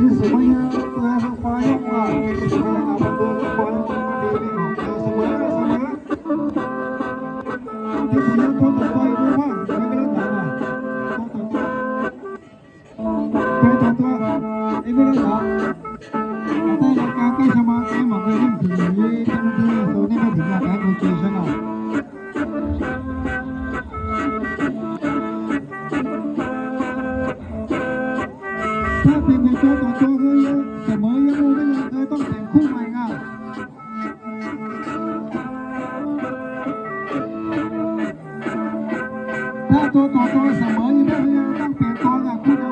ที่สมัยตัวทางฟ้ ถ้าเป็นในตัวต่อตัวคือเสมอยังรู้ไม่ยังเคยต้องแต่งคู่ใหม่ง่ายถ้าตัวต่อตัวเสมอยังไม่ยังต้องเปลี่ยนตัวกับคู่เดิ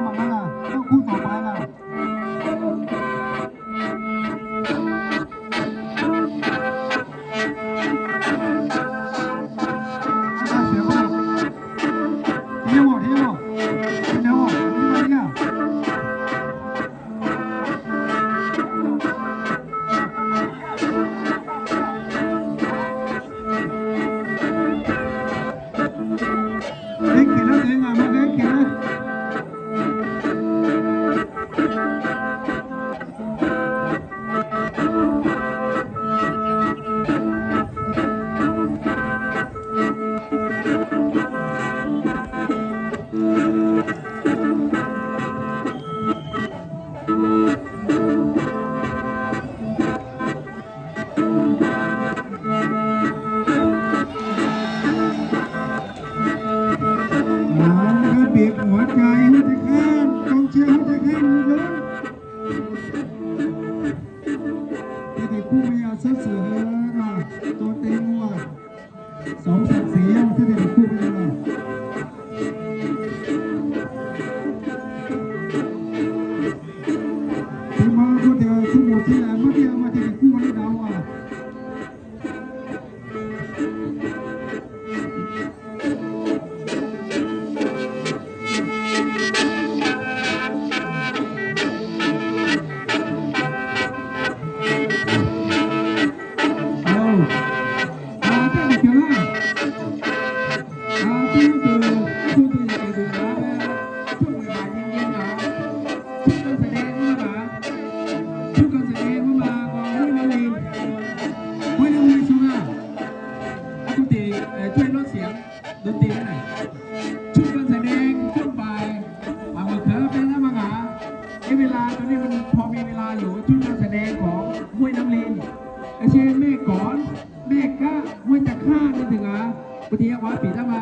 Nó cứ biệt หัวใจให้จะแค้นกองเชียร์ให้จะแค้นอยู่เยที่ได้คู่ไม่เอาเสือเสือนะตัวเต็งว่ะสองศักดิ์ศรีที่ได้คู่ไม่เอาที่มาคู่เดียวคู่หมดที่ไหนมาเดียวมาที่ได้คู่ไม่ได้ว่ะ เวลาตอนนี้มันพอมีเวลาอยู่ชุดการแสดงของห้วยน้ำเลนเช่นแม่ก่อนแม่ก้าห้วยจัข้าไม่ถึงอะปฏิยาวัดปีตามา